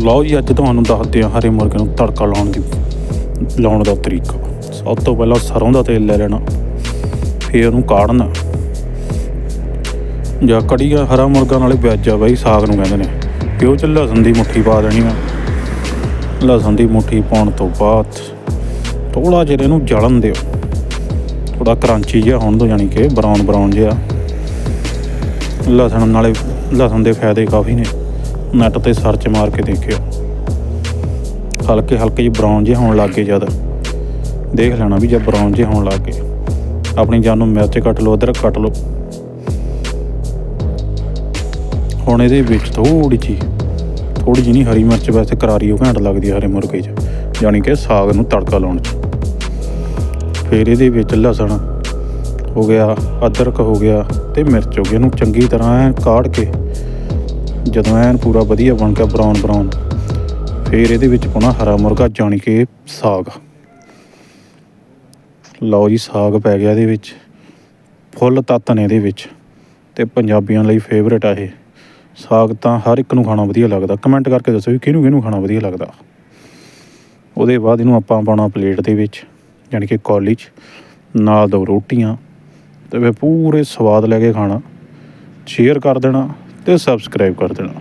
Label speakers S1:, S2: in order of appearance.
S1: ਲਓ ਜੀ, ਅੱਜ ਤੁਹਾਨੂੰ ਦੱਸਦੇ ਹਾਂ ਹਰੇ ਮੁਰਗੇ ਨੂੰ ਤੜਕਾ ਲਾਉਣ ਦੀ, ਲਾਉਣ ਦਾ ਤਰੀਕਾ। ਸਭ ਤੋਂ ਪਹਿਲਾਂ ਸਰੋਂ ਦਾ ਤੇਲ ਲੈ ਲੈਣਾ, ਫਿਰ ਉਹਨੂੰ ਕਾੜਨਾ। ਜਾਂ ਕੜੀਆ ਹਰਾ ਮੁਰਗਾ ਨਾਲੇ ਪਿਆਜ਼ ਆ ਬਾਈ, ਸਾਗ ਨੂੰ ਕਹਿੰਦੇ ਨੇ। ਕਿ ਉਹ ਚ ਲਸਣ ਦੀ ਮੁੱਠੀ ਪਾ ਦੇਣੀ ਆ। ਲਸਣ ਦੀ ਮੁੱਠੀ ਪਾਉਣ ਤੋਂ ਬਾਅਦ ਥੋੜਾ ਜਿਹਾ ਇਹਨੂੰ ਜਲਣ ਦਿਓ। ਥੋੜਾ ਕਰੰਚੀ ਜਿਹਾ ਹੋਣ ਦੋ ਜਾਨੀ ਕਿ ਬਰਾਊਨ ਬਰਾਊਨ ਜਿਹਾ। ਲਸਣ ਨਾਲੇ, ਲਸਣ ਦੇ ਫਾਇਦੇ ਕਾਫੀ ਨੇ। ਨੈਟ ਤੇ ਸਰਚ ਮਾਰ ਕੇ ਦੇਖਿਓ। ਹਲਕੇ ਹਲਕੇ ਜਿਹੇ ਬਰਾਊਨ ਜਿਹੇ ਹੋਣ ਲੱਗ ਗਏ ਜਦ। ਦੇਖ ਲੈਣਾ ਵੀ ਜਦ ਬਰਾਊਨ ਜਿਹੇ ਹੋਣ ਲੱਗ ਗਏ। ਆਪਣੀ ਜਾਨ ਨੂੰ ਮਿਰਚ ਕੱਟ ਲਓ, ਅਦਰਕ ਕੱਟ ਲਓ। ਹੁਣ ਇਹਦੇ ਵਿੱਚ ਥੋੜੀ ਜੀ ਥੋੜੀ ਜਿਹੀ ਨਹੀਂ, ਹਰੀ ਮਿਰਚ ਵੈਸੇ ਕਰਾਰੀ ਉਹ ਘੈਂਟ ਲੱਗਦੀ ਹੈ ਹਰੇ ਮੁਰਗੇ 'ਚ। ਯਾਨੀ ਕਿ ਸਾਗ ਨੂੰ ਤੜਕਾ ਲਾਉਣ 'ਚ। ਫਿਰ ਇਹਦੇ ਵਿੱਚ ਲਸਣ ਹੋ ਗਿਆ, ਅਦਰਕ ਹੋ ਗਿਆ ਤੇ ਮਿਰਚ ਹੋ ਗਈ। ਇਹਨੂੰ ਚੰਗੀ ਤਰ੍ਹਾਂ ਐਨ ਕਾੜ ਕੇ ਜਦੋਂ ਐਨ ਪੂਰਾ ਵਧੀਆ ਬਣ ਗਿਆ ਬਰਾਊਨ ਬਰਾਊਨ ਫਿਰ ਇਹਦੇ ਵਿੱਚ ਪਾਉਣਾ ਹਰਾ ਮੁਰਗਾ ਜਾਣੀ ਕਿ ਸਾਗ। ਲਓ ਜੀ, ਸਾਗ ਪੈ ਗਿਆ ਇਹਦੇ ਵਿੱਚ, ਫੁੱਲ ਤੱਤ ਨੇ ਇਹਦੇ ਵਿੱਚ, ਤੇ ਪੰਜਾਬੀਆਂ ਲਈ ਫੇਵਰੇਟ ਆ ਇਹ। ਸਾਗ ਤਾਂ ਹਰ ਇੱਕ ਨੂੰ ਖਾਣਾ ਵਧੀਆ ਲੱਗਦਾ। ਕਮੈਂਟ ਕਰਕੇ ਦੱਸੋ ਵੀ ਕਿਹਨੂੰ ਕਿਹਨੂੰ ਖਾਣਾ ਵਧੀਆ ਲੱਗਦਾ। ਉਹਦੇ ਬਾਅਦ ਇਹਨੂੰ ਆਪਾਂ ਪਾਉਣਾ ਪਲੇਟ ਦੇ ਵਿੱਚ ਯਾਨੀ ਕਿ ਕੌਲੀ 'ਚ, ਨਾਲ ਦੋ ਰੋਟੀਆਂ, ਤੇ ਫਿਰ ਪੂਰੇ ਸਵਾਦ ਲੈ ਕੇ ਖਾਣਾ। ਸ਼ੇਅਰ ਕਰ ਦੇਣਾ। ਤੇ ਸਬਸਕ੍ਰਾਈਬ ਕਰ ਦੇਣਾ।